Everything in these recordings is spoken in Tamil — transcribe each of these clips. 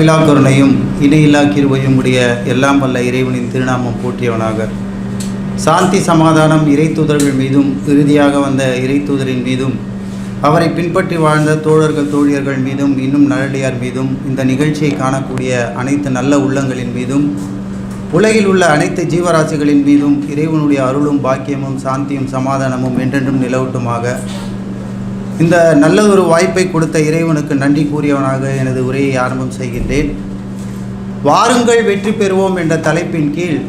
அளவிலா கருணையும் இணையில்லா கிருபையும் உடைய எல்லாம் வல்ல இறைவனின் திருநாமம் போற்றியவனாக. சாந்தி சமாதானம் இறைத்தூதர்கள் மீதும் இறுதியாக வந்த இறைத்தூதரின் மீதும் அவரை பின்பற்றி வாழ்ந்த தோழர்கள் தோழியர்கள் மீதும் இன்னும் நழலியார் மீதும் இந்த நிகழ்ச்சியை காணக்கூடிய அனைத்து நல்ல உள்ளங்களின் மீதும் உலகில் உள்ள அனைத்து ஜீவராசிகளின் மீதும் இறைவனுடைய அருளும் பாக்கியமும் சாந்தியும் சமாதானமும் என்றென்றும் நிலவட்டுமாக. இந்த நல்ல ஒரு வாய்ப்பை கொடுத்த இறைவனுக்கு நன்றி கூறியவனாக எனது உரையை ஆரம்பம் செய்கின்றேன். வாருங்கள் வெற்றி பெறுவோம் என்ற தலைப்பின் கீழ்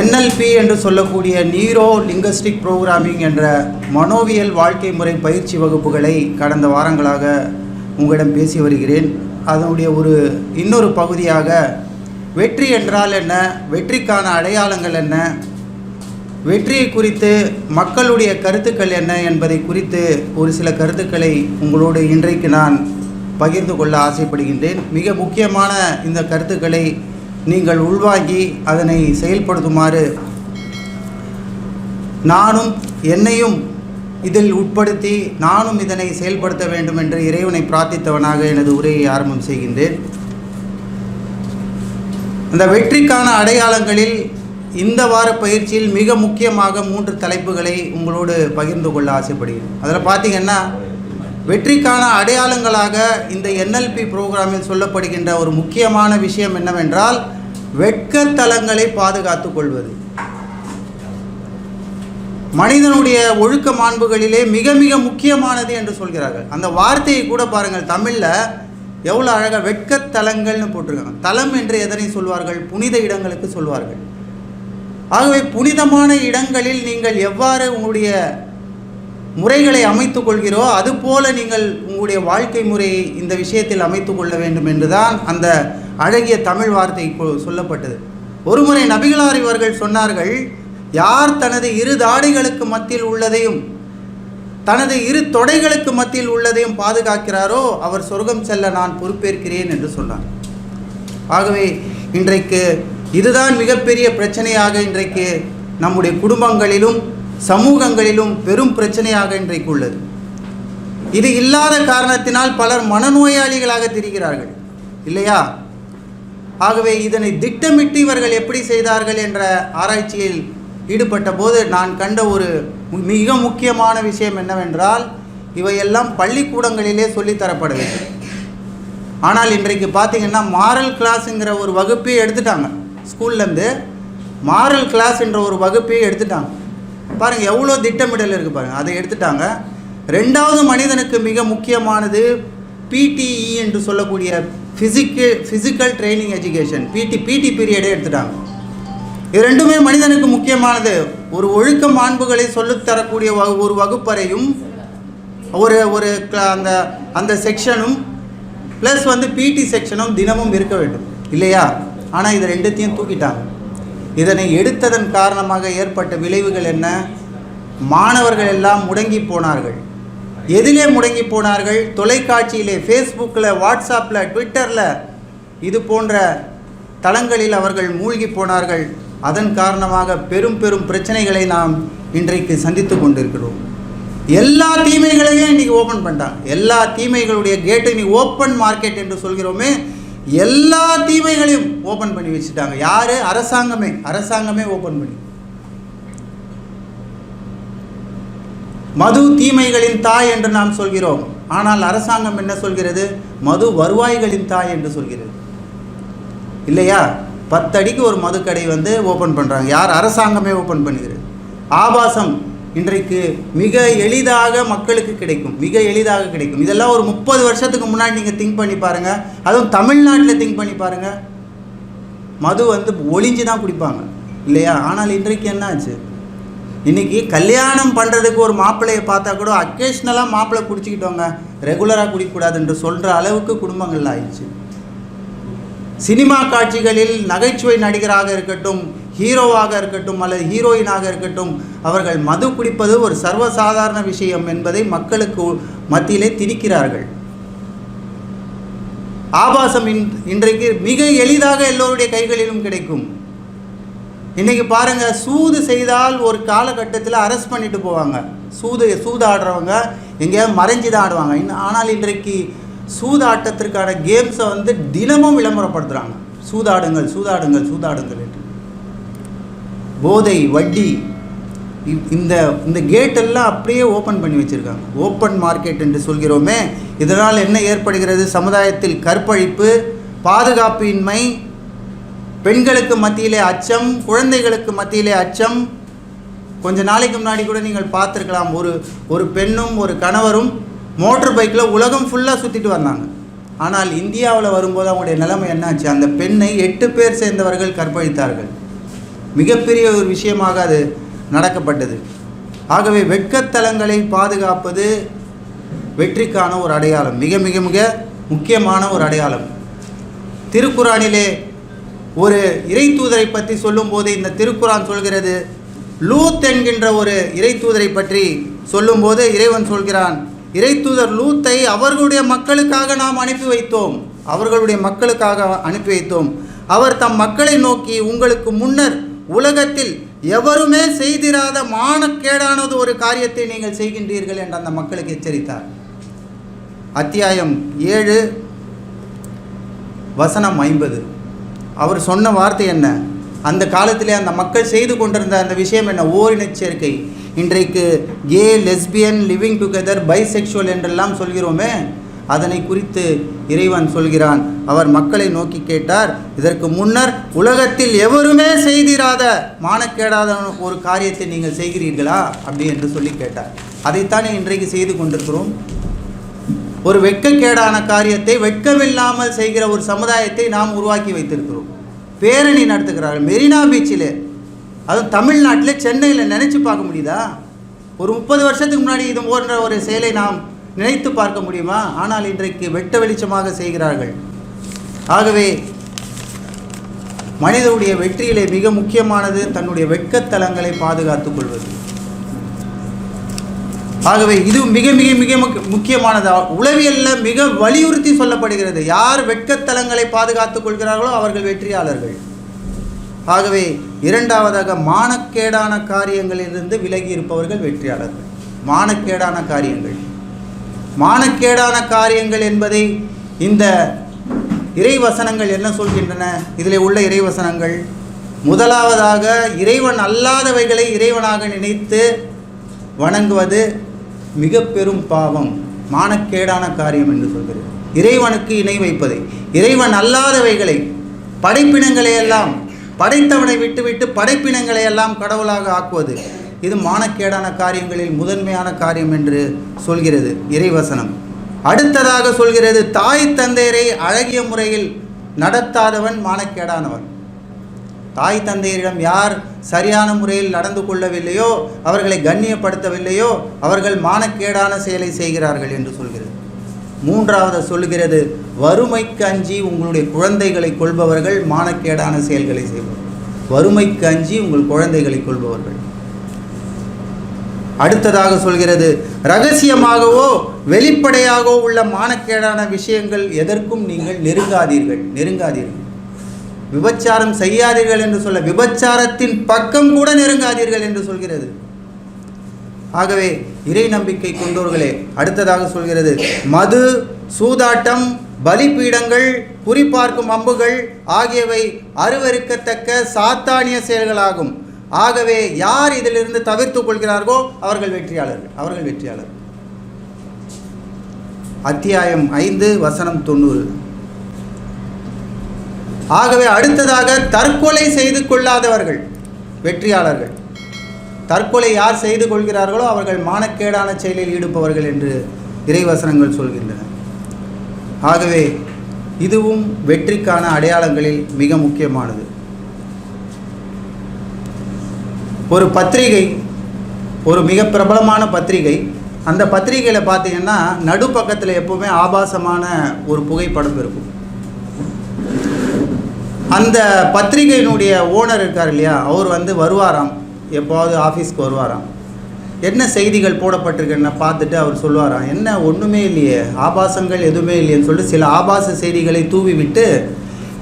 என்எல்பி என்று சொல்லக்கூடிய நீரோ லிங்கஸ்டிக் ப்ரோக்ராமிங் என்ற மனோவியல் வாழ்க்கை முறை பயிற்சி வகுப்புகளை கடந்த வாரங்களாக உங்களிடம் பேசி வருகிறேன். அதனுடைய ஒரு இன்னொரு பகுதியாக வெற்றி என்றால் என்ன? வெற்றிக்கான அடையாளங்கள் என்ன? வெற்றியை குறித்து மக்களுடைய கருத்துக்கள் என்ன என்பதை குறித்து ஒரு சில கருத்துக்களை உங்களோடு இன்றைக்கு நான் பகிர்ந்து கொள்ள ஆசைப்படுகின்றேன். மிக முக்கியமான இந்த கருத்துக்களை நீங்கள் உள்வாங்கி அதனை செயல்படுத்துமாறு நானும் என்னையும் இதில் உட்படுத்தி நானும் இதனை செயல்படுத்த வேண்டும் என்று இறைவனை பிரார்த்தித்தவனாக எனது உரையை ஆரம்பம் செய்கின்றேன். அந்த வெற்றிக்கான அடையாளங்களில் இந்த வார பயிற்சியில் மிக முக்கியமாக மூன்று தலைப்புகளை உங்களோடு பகிர்ந்து கொள்ள ஆசைப்படுகிறேன். அதில் பார்த்தீங்கன்னா வெற்றிக்கான அடையாளங்களாக இந்த என்எல்பி ப்ரோக்ராமில் சொல்லப்படுகின்ற ஒரு முக்கியமான விஷயம் என்னவென்றால் வெட்கத்தலங்களை பாதுகாத்து கொள்வது. மனிதனுடைய ஒழுக்க மாண்புகளிலே மிக மிக முக்கியமானது என்று சொல்கிறார்கள். அந்த வார்த்தையை கூட பாருங்கள் தமிழில் எவ்வளோ அழகாக வெட்கத்தலங்கள்னு போட்டிருக்காங்க. தலம் என்று எதனை சொல்வார்கள்? புனித இடங்களுக்கு சொல்வார்கள். ஆகவே புனிதமான இடங்களில் நீங்கள் எவ்வாறு உங்களுடைய முறைகளை அமைத்து கொள்கிறோ அதுபோல நீங்கள் உங்களுடைய வாழ்க்கை முறையை இந்த விஷயத்தில் அமைத்து கொள்ள வேண்டும் என்றுதான் அந்த அழகிய தமிழ் வார்த்தை கொ- சொல்லப்பட்டது. ஒருமுறை நபிகளார் இவர்கள் சொன்னார்கள் யார் தனது இரு தாடைகளுக்கு மத்தியில் உள்ளதையும் தனது இரு தொடைகளுக்கு மத்தியில் உள்ளதையும் பாதுகாக்கிறாரோ அவர் சொர்க்கம் செல்ல நான் பொறுப்பேற்கிறேன் என்று சொன்னார். ஆகவே இன்றைக்கு இதுதான் மிகப்பெரிய பிரச்சனையாக இன்றைக்கு நம்முடைய குடும்பங்களிலும் சமூகங்களிலும் பெரும் பிரச்சனையாக இன்றைக்கு உள்ளது. இது இல்லாத காரணத்தினால் பலர் மனநோயாளிகளாக திரிகிறார்கள். இல்லையா? ஆகவே இதனை திட்டமிட்டு இவர்கள் எப்படி செய்தார்கள் என்ற ஆராய்ச்சியில் ஈடுபட்ட போது நான் கண்ட ஒரு மிக முக்கியமான விஷயம் என்னவென்றால் இவையெல்லாம் பள்ளிக்கூடங்களிலே சொல்லித்தரப்பட வேண்டும் ஆனால் இன்றைக்கு பார்த்தீங்கன்னா மாரல் கிளாஸுங்கிற ஒரு வகுப்பே எடுத்துட்டாங்க. ஸ்கூல்லேருந்து மாரல் கிளாஸ்ன்ற ஒரு வகுப்பையும் எடுத்துட்டாங்க. பாருங்கள் எவ்வளோ திட்டமிடல் இருக்குது பாருங்கள் அதை எடுத்துட்டாங்க. ரெண்டாவது மனிதனுக்கு மிக முக்கியமானது பிடிஇ என்று சொல்லக்கூடிய ஃபிசிக்கல் ஃபிசிக்கல் ட்ரைனிங் எஜுகேஷன் பிடி பிடி பீரியடே எடுத்துட்டாங்க. இது ரெண்டுமே மனிதனுக்கு முக்கியமானது. ஒரு ஒழுக்க மாண்புகளை சொல்லித்தரக்கூடிய வகு- ஒரு வகுப்பறையும் ஒரு ஒரு அந்த அந்த செக்ஷனும் ப்ளஸ் வந்து பிடி செக்ஷனும் தினமும் இருக்க வேண்டும். இல்லையா? ஆனால் இது ரெண்டுத்தையும் தூக்கிட்டாங்க. இதனை எடுத்ததன் காரணமாக ஏற்பட்ட விளைவுகள் என்ன? மாணவர்கள் எல்லாம் முடங்கி போனார்கள். எதிலே முடங்கி போனார்கள். தொலைக்காட்சியிலே ஃபேஸ்புக்கில் வாட்ஸ்அப்பில் ட்விட்டரில் இது போன்ற தளங்களில் அவர்கள் மூழ்கி போனார்கள். அதன் காரணமாக பெரும் பெரும் பிரச்சனைகளை நாம் இன்றைக்கு சந்தித்து கொண்டிருக்கிறோம். எல்லா தீமைகளையும் இன்றைக்கி ஓப்பன் பண்ணிட்டாங்க. எல்லா தீமைகளுடைய கேட்டு நீ ஓப்பன் மார்க்கெட் என்று சொல்கிறோமே எல்லா தீமைகளையும் ஓப்பன் பண்ணி வச்சுட்டாங்க. யாரு? அரசாங்கமே. அரசாங்கமே ஓப்பன் பண்ணி. மது தீமைகளின் தாய் என்று நாம் சொல்கிறோம். ஆனால் அரசாங்கம் என்ன சொல்கிறது? மது வருவாய்களின் தாய் என்று சொல்கிறது. இல்லையா? பத்தடிக்கு ஒரு மதுக்கடை வந்து ஓப்பன் பண்ணுறாங்க யார்? அரசாங்கமே ஓப்பன் பண்ணுகிறது. ஆபாசம். இன்றைக்கு மிக எளிதாக மக்களுக்கு கிடைக்கும். மிக எளிதாக கிடைக்கும். இதெல்லாம் ஒரு முப்பது வருஷத்துக்கு முன்னாடி நீங்கள் திங்க் பண்ணி பாருங்கள் அதுவும் தமிழ்நாட்டில் திங்க் பண்ணி பாருங்கள் மது வந்து ஒளிஞ்சு தான் குடிப்பாங்க. இல்லையா? ஆனால் இன்றைக்கு என்ன ஆச்சு கல்யாணம் பண்ணுறதுக்கு ஒரு மாப்பிள்ளையை பார்த்தா கூட அக்கேஷ்னலாக மாப்பிள்ளை குடிச்சிக்கிட்டோங்க ரெகுலராக குடிக்கக்கூடாது என்று சொல்கிற அளவுக்கு குடும்பங்கள் ஆயிடுச்சு. சினிமா காட்சிகளில் நகைச்சுவை நடிகராக இருக்கட்டும் ஹீரோவாக இருக்கட்டும் அல்லது ஹீரோயினாக இருக்கட்டும் அவர்கள் மது குடிப்பது ஒரு சர்வசாதாரண விஷயம் என்பதை மக்களுக்கு மத்தியிலே திணிக்கிறார்கள். ஆபாசம் இன் இன்றைக்கு மிக எளிதாக எல்லோருடைய கைகளிலும் கிடைக்கும். இன்றைக்கி பாருங்க சூது செய்தால் ஒரு காலகட்டத்தில் அரெஸ்ட் பண்ணிட்டு போவாங்க. சூது சூது ஆடுறவங்க எங்கேயாவது மறைஞ்சு தான் ஆடுவாங்க. இன்னும் ஆனால் இன்றைக்கு சூதாட்டத்திற்கான கேம்ஸை வந்து தினமும் விளம்பரப்படுத்துகிறாங்க சூதாடுங்கள் சூதாடுங்கள் சூதாடுங்கள். போதை வட்டி இந்த இந்த கேட்டெல்லாம் அப்படியே ஓப்பன் பண்ணி வச்சுருக்காங்க. ஓப்பன் மார்க்கெட் என்று சொல்கிறோமே. இதனால் என்ன ஏற்படுகிறது? சமுதாயத்தில் கற்பழிப்பு பாதுகாப்பின்மை பெண்களுக்கு மத்தியிலே அச்சம் குழந்தைகளுக்கு மத்தியிலே அச்சம். கொஞ்ச நாளைக்கு முன்னாடி கூட நீங்கள் பார்த்துருக்கலாம். ஒரு ஒரு பெண்ணும் ஒரு கணவரும் மோட்டர் பைக்கில் உலகம் ஃபுல்லாக சுற்றிட்டு வந்தாங்க. ஆனால் இந்தியாவில் வரும்போது அவங்களுடைய நிலைமை என்னாச்சு? அந்த பெண்ணை எட்டு பேர் சேர்ந்தவர்கள் கற்பழித்தார்கள். மிகப்பெரிய ஒரு விஷயமாக அது நடக்கப்பட்டது. ஆகவே வெட்கத்தலங்களை பாதுகாப்பது வெற்றிக்கான ஒரு அடையாளம். மிக மிக மிக முக்கியமான ஒரு அடையாளம். திருக்குறானிலே ஒரு இறை தூதரை பற்றி சொல்லும்போது இந்த திருக்குறான் சொல்கிறது லூத் என்கின்ற ஒரு இறை தூதரை பற்றி சொல்லும்போது இறைவன் சொல்கிறான் இறை தூதர் லூத்தை அவர்களுடைய மக்களுக்காக நாம் அனுப்பி வைத்தோம். அவர்களுடைய மக்களுக்காக அனுப்பி வைத்தோம். அவர் தம் மக்களை நோக்கி உங்களுக்கு முன்னர் உலகத்தில் எவருமே செய்திராத மானக்கேடானது ஒரு காரியத்தை நீங்கள் செய்கின்றீர்கள் என்று அந்த மக்களுக்கு எச்சரித்தார். அத்தியாயம் ஏழு வசனம் ஐம்பது. அவர் சொன்ன வார்த்தை என்ன? அந்த காலத்திலே அந்த மக்கள் செய்து கொண்டிருந்த அந்த விஷயம் என்ன? ஓரினச் சேர்க்கை. இன்றைக்கு gay lesbian living together bisexual என்றெல்லாம் சொல்கிறோமே அதனை குறித்து இறைவன் சொல்கிறான். அவர் மக்களை நோக்கி கேட்டார் இதற்கு முன்னர் உலகத்தில் எவருமே செய்திராத மானக்கேடாத ஒரு காரியத்தை நீங்கள் செய்கிறீர்களா? அப்படி என்று சொல்லி கேட்டார். அதைத்தானே இன்றைக்கு செய்து கொண்டிருக்கிறோம்? ஒரு வெட்கக்கேடான காரியத்தை வெட்கமில்லாமல் செய்கிற ஒரு சமுதாயத்தை நாம் உருவாக்கி வைத்திருக்கிறோம். பேரணி நடத்துகிறார்கள். மெரினா பீச்சில். அதுவும் தமிழ்நாட்டில் சென்னையில் நினச்சி பார்க்க முடியுதா? ஒரு முப்பது வருஷத்துக்கு முன்னாடி இது போன்ற ஒரு செயலை நாம் நினைத்து பார்க்க முடியுமா? ஆனால் இன்றைக்கு வெட்ட வெளிச்சமாக செய்கிறார்கள். ஆகவே மனிதனுடைய வெற்றியிலே மிக முக்கியமானது தன்னுடைய வெட்கத்தலங்களை பாதுகாத்துக் கொள்வது. ஆகவே இது மிக மிக மிக முக்கியமானது? உளவியலில் மிக வலியுறுத்தி சொல்லப்படுகிறது. யார் வெட்கத்தலங்களை பாதுகாத்துக் கொள்கிறார்களோ அவர்கள் வெற்றியாளர்கள். ஆகவே இரண்டாவதாக மானக்கேடான காரியங்களிலிருந்து விலகி இருப்பவர்கள் வெற்றியாளர்கள். மானக்கேடான காரியங்கள். மானக்கேடான காரியங்கள் என்பதை இந்த இறைவசனங்கள் என்ன சொல்கின்றன? இதில் உள்ள இறைவசனங்கள். முதலாவதாக இறைவன் அல்லாதவைகளை இறைவனாக நினைத்து வணங்குவது மிக பெரும் பாவம். மானக்கேடான காரியம் என்று சொல்கிறது. இறைவனுக்கு இணை வைப்பதை. இறைவன் அல்லாதவைகளை படைப்பினங்களை எல்லாம் படைத்தவனை விட்டுவிட்டு படைப்பினங்களை எல்லாம் கடவுளாக ஆக்குவது. இது மானக்கேடான காரியங்களில் முதன்மையான காரியம் என்று சொல்கிறது இறைவசனம். அடுத்ததாக சொல்கிறது தாய் தந்தையரை அழகிய முறையில் நடத்தாதவன் மானக்கேடானவன். தாய் தந்தையரிடம் யார் சரியான முறையில் நடந்து கொள்ளவில்லையோ அவர்களை கண்ணியப்படுத்தவில்லையோ அவர்கள் மானக்கேடான செயலை செய்கிறார்கள் என்று சொல்கிறது. மூன்றாவது சொல்கிறது வறுமைக்கு அஞ்சி உங்களுடைய குழந்தைகளை கொள்பவர்கள் மானக்கேடான செயல்களை செய்வார்கள் வறுமைக்கு அஞ்சி உங்கள் குழந்தைகளை கொள்பவர்கள். அடுத்ததாக சொல்கிறது ரகசியமாகவோ வெளிப்படையாகவோ உள்ள மானக்கேடான விஷயங்கள் எதற்கும் நீங்கள் நெருங்காதீர்கள். நெருங்காதீர்கள். விபச்சாரம் செய்யாதீர்கள் என்று சொல்ல விபச்சாரத்தின் பக்கம் கூட நெருங்காதீர்கள் என்று சொல்கிறது. ஆகவே இறை நம்பிக்கை கொண்டோர்களே அடுத்ததாக சொல்கிறது மது சூதாட்டம் பலிப்பீடங்கள் குறிப்பார்க்கும் அம்புகள் ஆகியவை அருவருக்கத்தக்க சாத்தானிய செயல்களாகும். ஆகவே யார் இதிலிருந்து தவிர்த்துக் கொள்கிறார்களோ அவர்கள் வெற்றியாளர்கள் அவர்கள் வெற்றியாளர். அத்தியாயம் ஐந்து வசனம் தொண்ணூறு. ஆகவே அடுத்ததாக தற்கொலை செய்து கொள்ளாதவர்கள் வெற்றியாளர்கள். தற்கொலை யார் செய்து கொள்கிறார்களோ அவர்கள் மானக்கேடான செயலில் ஈடுபவர்கள் என்று இறைவசனங்கள் சொல்கின்றன. ஆகவே இதுவும் வெற்றிக்கான அடையாளங்களில் மிக முக்கியமானது. ஒரு பத்திரிகை ஒரு மிக பிரபலமான பத்திரிகை. அந்த பத்திரிகையில் பார்த்தீங்கன்னா நடுப்பக்கத்தில் எப்போவுமே ஆபாசமான ஒரு புகைப்படம் இருக்கும். அந்த பத்திரிகையினுடைய ஓனர் இருக்கார் இல்லையா? அவர் வந்து வருவாராம். எப்போவது ஆஃபீஸ்க்கு வருவாராம். என்ன செய்திகள் போடப்பட்டிருக்குன்னு பார்த்துட்டு அவர் சொல்லுவாராம். என்ன ஒன்றுமே இல்லையே. ஆபாசங்கள் எதுவுமே இல்லையேன்னு சொல்லிட்டு சில ஆபாச செய்திகளை தூவி விட்டு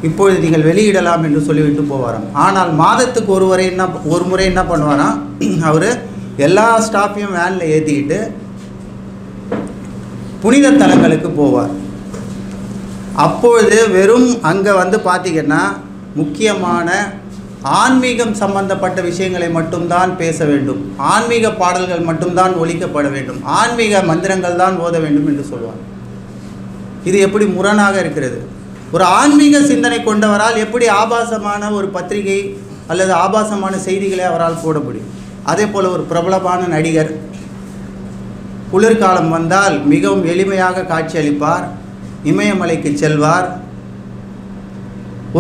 இப்பொழுது நீங்கள் வெளியிடலாம் என்று சொல்லிவிட்டு போவாராம். ஆனால் மாதத்துக்கு ஒரு முறை என்ன ஒரு முறை என்ன பண்ணுவாராம்? அவர் எல்லா ஸ்டாஃபையும் வேனில் ஏற்றிக்கிட்டு புனித தலங்களுக்கு போவார். அப்பொழுது வெறும் அங்கே வந்து பார்த்தீங்கன்னா முக்கியமான ஆன்மீகம் சம்பந்தப்பட்ட விஷயங்களை மட்டும்தான் பேச வேண்டும். ஆன்மீக பாடல்கள் மட்டும்தான் ஒழிக்கப்பட வேண்டும். ஆன்மீக மந்திரங்கள் தான் ஓத வேண்டும் என்று சொல்வார். இது எப்படி முரணாக இருக்கிறது? ஒரு ஆன்மீக சிந்தனை கொண்டவரால் எப்படி ஆபாசமான ஒரு பத்திரிகை அல்லது ஆபாசமான செய்திகளை அவரால் போட முடியும்? அதே போல் ஒரு பிரபலமான நடிகர் குளிர்காலம் வந்தால் மிகவும் எளிமையாக காட்சியளிப்பார் இமயமலைக்கு செல்வார்.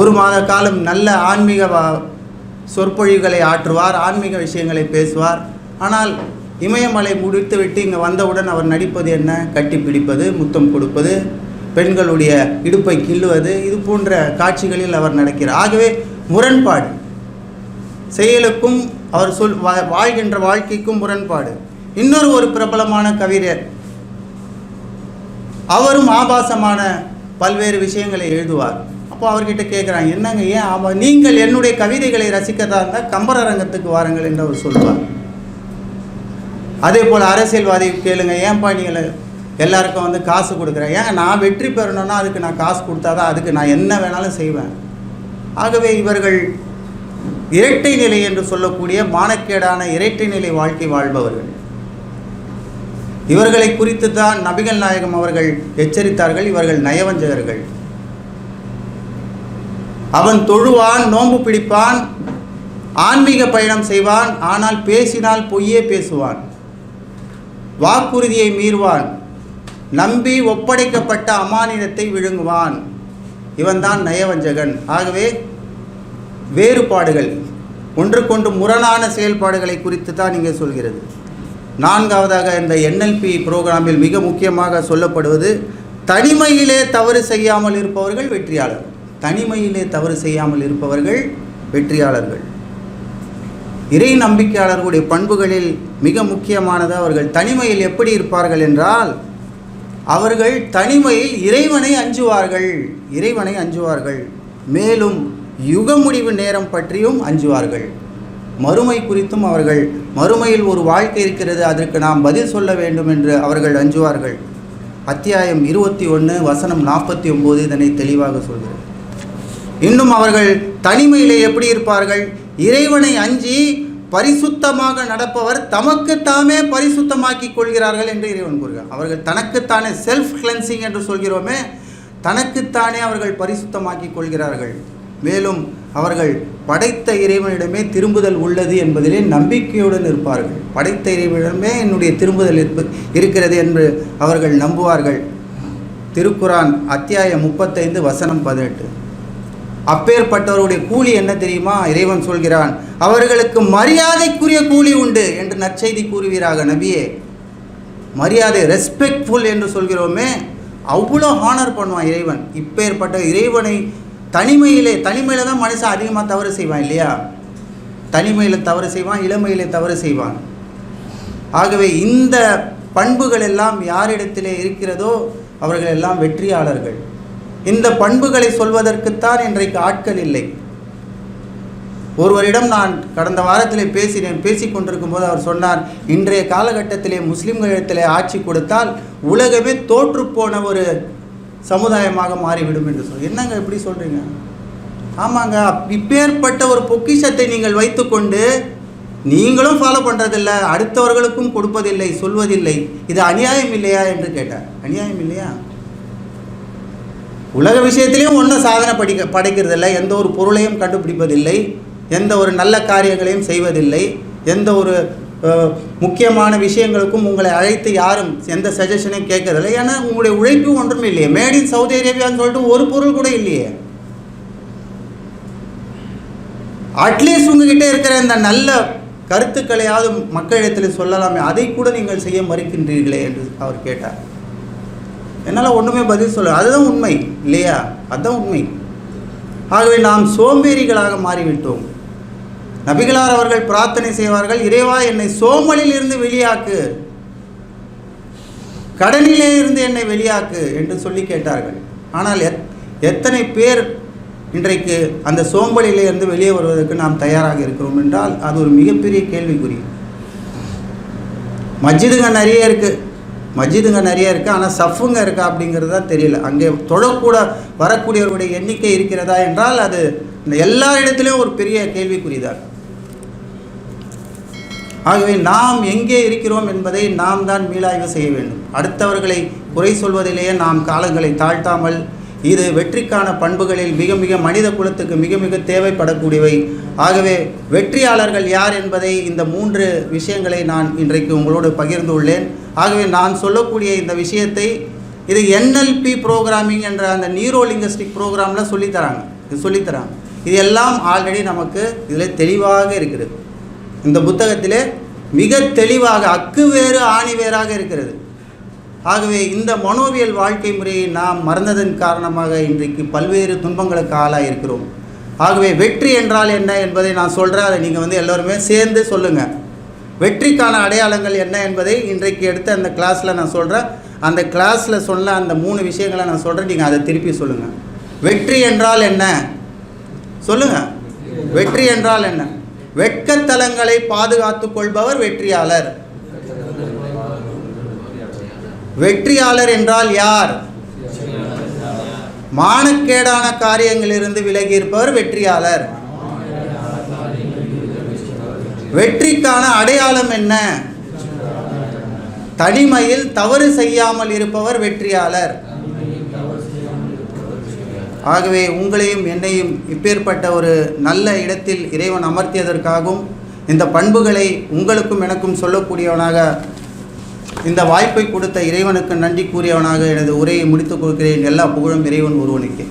ஒரு மாத காலம் நல்ல ஆன்மீக சொற்பொழிவுகளை ஆற்றுவார் ஆன்மீக விஷயங்களை பேசுவார். ஆனால் இமயமலை முடித்துவிட்டு இங்கே வந்தவுடன் அவர் நடிப்பது என்ன? கட்டி பிடிப்பது முத்தம் கொடுப்பது. பெண்களுடைய இடுப்பை கிள்ளுவது இது போன்ற காட்சிகளில் அவர் நடக்கிறார். ஆகவே முரண்பாடு. செயலுக்கும் அவர் சொல் வா- வாழ்கின்ற வாழ்க்கைக்கும் முரண்பாடு. இன்னொரு ஒரு பிரபலமான கவிஞர். அவரும் ஆபாசமான பல்வேறு விஷயங்களை எழுதுவார். அப்போ அவர்கிட்ட கேட்குறாங்க என்னங்க ஏன் ஆபா நீங்கள் என்னுடைய கவிதைகளை ரசிக்கதா இருந்தால் கம்பரரங்கத்துக்கு வாருங்கள் என்று அவர் சொல்லுவார். அதே போல் அரசியல்வாதி கேளுங்க ஏன்பா நீங்கள் எல்லாருக்கும் வந்து காசு கொடுக்குறேன். ஏன்? நான் வெற்றி பெறணும்னா அதுக்கு நான் காசு கொடுத்தாதான் அதுக்கு நான் என்ன வேணாலும் செய்வேன். ஆகவே இவர்கள் இரட்டை நிலை என்று சொல்லக்கூடிய மானக்கேடான இரட்டை நிலை வாழ்க்கை வாழ்பவர்கள். இவர்களை குறித்து தான் நபிகள் நாயகம் அவர்கள் எச்சரித்தார்கள். இவர்கள் நயவஞ்சகர்கள். அவன் தொழுவான் நோன்பு பிடிப்பான் ஆன்மீக பயணம் செய்வான் ஆனால் பேசினால் பொய்யே பேசுவான். வாக்குறுதியை மீறுவான். நம்பி ஒப்படைக்கப்பட்ட அமானிதத்தை விழுங்குவான். இவன்தான் நயவஞ்சகன். ஆகவே வேறுபாடுகள். ஒன்றுக்கொன்று முரணான செயல்பாடுகளை குறித்து தான் இங்கே சொல்கிறது. நான்காவதாக இந்த என்எல்பி புரோகிராமில் மிக முக்கியமாக சொல்லப்படுவது தனிமையிலே தவறு செய்யாமல் இருப்பவர்கள் வெற்றியாளர். தனிமையிலே தவறு செய்யாமல் இருப்பவர்கள் வெற்றியாளர்கள். இறை நம்பிக்கையாளர்களுடைய பண்புகளில் மிக முக்கியமானது அவர்கள் தனிமையில் எப்படி இருப்பார்கள் என்றால் அவர்கள் தனிமையில் இறைவனை அஞ்சுவார்கள். இறைவனை அஞ்சுவார்கள். மேலும் யுக முடிவு நேரம் பற்றியும் அஞ்சுவார்கள். மறுமை குறித்தும் அவர்கள் மறுமையில் ஒரு வாழ்க்கை இருக்கிறது அதற்கு நாம் பதில் சொல்ல வேண்டும் என்று அவர்கள் அஞ்சுவார்கள். அத்தியாயம் இருபத்தி ஒன்று வசனம் நாற்பத்தி ஒம்பது இதனை தெளிவாக சொல்கிறது. இன்னும் அவர்கள் தனிமையிலே எப்படி இருப்பார்கள்? இறைவனை அஞ்சி பரிசுத்தமாக நடப்பவர் தமக்கு தாமே பரிசுத்தமாக்கி கொள்கிறார்கள் என்று இறைவன் கூறுகிறார். அவர்கள் தனக்குத்தானே செல்ஃப் கிளென்சிங் என்று சொல்கிறோமே தனக்குத்தானே அவர்கள் பரிசுத்தமாக்கி கொள்கிறார்கள். மேலும் அவர்கள் படைத்த இறைவனிடமே திரும்புதல் உள்ளது என்பதிலே நம்பிக்கையுடன் இருப்பார்கள். படைத்த இறைவனிடமே என்னுடைய திரும்புதல் இருப்பு இருக்கிறது என்று அவர்கள் நம்புவார்கள். திருக்குரான் அத்தியாயம் முப்பத்தைந்து வசனம் பதினெட்டு. அப்பேற்பட்டவருடைய கூலி என்ன தெரியுமா? இறைவன் சொல்கிறான் அவர்களுக்கு மரியாதைக்குரிய கூலி உண்டு என்று நற்செய்தி கூறுவீராக நபியே. மரியாதை ரெஸ்பெக்ட்ஃபுல் என்று சொல்கிறோமே அவ்வளோ ஹானர் பண்ணுவான் இறைவன். இப்பேற்பட்ட இறைவனை தனிமையிலே தனிமையில் தான் மனுஷன் அதிகமாக தவறு செய்வான் இல்லையா? தனிமையில் தவறு செய்வான் இளமையிலே தவறு செய்வான். ஆகவே இந்த பண்புகள் எல்லாம் யாரிடத்திலே இருக்கிறதோ அவர்கள் எல்லாம் வெற்றியாளர்கள். இந்த பண்புகளை சொல்வதற்குத்தான் இன்றைக்கு ஆட்கள் இல்லை. ஒருவரிடம் நான் கடந்த வாரத்திலே பேசினேன் பேசிக் கொண்டிருக்கும் போது அவர் சொன்னார் இன்றைய காலகட்டத்திலே முஸ்லிம்களிடத்திலே ஆட்சி கொடுத்தால் உலகமே தோற்றுப்போன ஒரு சமுதாயமாக மாறிவிடும் என்று சொல் என்னங்க இப்படி சொல்கிறீங்க ஆமாங்க இப்பேற்பட்ட ஒரு பொக்கிஷத்தை நீங்கள் வைத்துக்கொண்டு நீங்களும் ஃபாலோ பண்ணுறதில்ல அடுத்தவர்களுக்கும் கொடுப்பதில்லை சொல்வதில்லை இது அநியாயம் இல்லையா என்று கேட்டார். அநியாயம் இல்லையா? உலக விஷயத்திலையும் ஒன்றும் சாதனை படிக்க படைக்கிறதில்லை. எந்த ஒரு பொருளையும் கண்டுபிடிப்பதில்லை. எந்த ஒரு நல்ல காரியங்களையும் செய்வதில்லை. எந்த ஒரு முக்கியமான விஷயங்களுக்கும் உங்களை அழைத்து யாரும் எந்த சஜஷனையும் கேட்கறதில்லை. ஏன்னா உங்களுடைய உழைப்பு ஒன்றும் இல்லையே. மேட் இன் சவுதி அரேபியான்னு சொல்லிட்டு ஒரு பொருள் கூட இல்லையே. அட்லீஸ்ட் உங்ககிட்ட இருக்கிற இந்த நல்ல கருத்துக்களையாவது மக்களிடத்தில் சொல்லலாமே. அதை கூட நீங்கள் செய்ய மறுக்கின்றீர்களே என்று அவர் கேட்டார். என்னால் ஒன்றுமே பதில் சொல்ல அதுதான் உண்மை இல்லையா? அதுதான் உண்மை. ஆகவே நாம் சோம்பேறிகளாக மாறிவிட்டோம். நபிகளார் அவர்கள் பிரார்த்தனை செய்வார்கள் இறைவா என்னை சோமலில் இருந்து வெளியாக்கு. கடனிலே இருந்து என்னை வெளியாக்கு என்று சொல்லி கேட்டார்கள். ஆனால் எத் எத்தனை பேர் இன்றைக்கு அந்த சோம்பலிலே இருந்து வெளியே வருவதற்கு நாம் தயாராக இருக்கிறோம் என்றால் அது ஒரு மிகப்பெரிய கேள்விக்குறி. மஸ்ஜிதுங்க நிறைய இருக்குது மஜிதுங்க நிறைய இருக்குது ஆனால் சஃப்புங்க இருக்கா அப்படிங்கிறது தான் தெரியல. அங்கே தொழக்கூட வரக்கூடியவருடைய எண்ணிக்கை இருக்கிறதா என்றால் அது இந்த எல்லா இடத்துலையும் ஒரு பெரிய கேள்விக்குரியதாக ஆகவே நாம் எங்கே இருக்கிறோம் என்பதை நாம் தான் மீளாய்வு செய்ய வேண்டும். அடுத்தவர்களை குறை சொல்வதிலேயே நாம் காலங்களை தாழ்த்தாமல் இது வெற்றிக்கான பண்புகளில் மிக மிக மனித குலத்துக்கு மிக மிக தேவைப்படக்கூடியவை. ஆகவே வெற்றியாளர்கள் யார் என்பதை இந்த மூன்று விஷயங்களை நான் இன்றைக்கு உங்களோடு பகிர்ந்து உள்ளேன். ஆகவே நான் சொல்லக்கூடிய இந்த விஷயத்தை இது என்எல்பி ப்ரோக்ராமிங் என்ற அந்த நியூரோலிங்கஸ்டிக் ப்ரோக்ராமில் சொல்லித்தராங்க இது சொல்லித்தராங்க இது எல்லாம் ஆல்ரெடி நமக்கு இதில் தெளிவாக இருக்கிறது. இந்த புத்தகத்திலே மிக தெளிவாக அக்கு வேறு ஆணி வேறாக இருக்கிறது. ஆகவே இந்த மனோவியல் வாழ்க்கை முறையை நாம் மறந்ததன் காரணமாக இன்றைக்கு பல்வேறு துன்பங்களுக்கு ஆளாக இருக்கிறோம் ஆகவே வெற்றி என்றால் என்ன என்பதை நான் சொல்கிறேன் அதை நீங்கள் வந்து எல்லோருமே சேர்ந்து சொல்லுங்கள் வெற்றிக்கான அடையாளங்கள் என்ன என்பதை இன்றைக்கு எடுத்த அந்த கிளாஸில் நான் சொல்கிறேன் அந்த கிளாஸில் சொன்ன அந்த மூணு விஷயங்களை நான் சொல்கிறேன் நீங்கள் அதை திருப்பி சொல்லுங்கள் வெற்றி என்றால் என்ன? சொல்லுங்கள் வெற்றி என்றால் என்ன? வெட்கத்தலங்களை பாதுகாத்து கொள்பவர் வெற்றியாளர். வெற்றியாளர் என்றால் யார்? மானக்கேடான காரியங்களிலிருந்து விலகி இருப்பவர் வெற்றியாளர். வெற்றிக்கான அடையாளம் என்ன? தனிமையில் தவறு செய்யாமல் இருப்பவர் வெற்றியாளர். ஆகவே உங்களையும் என்னையும் இப்பேற்பட்ட ஒரு நல்ல இடத்தில் இறைவன் அமர்த்தியதற்காகவும் இந்த பண்புகளை உங்களுக்கும் எனக்கும் சொல்லக்கூடியவனாக இந்த வாய்ப்பை கொடுத்த இறைவனுக்கு நன்றி கூறியவனாக எனது உரையை முடித்துக் கொடுக்கிறேன் எல்லா புகழும் இறைவன் ஒருவனுக்கே.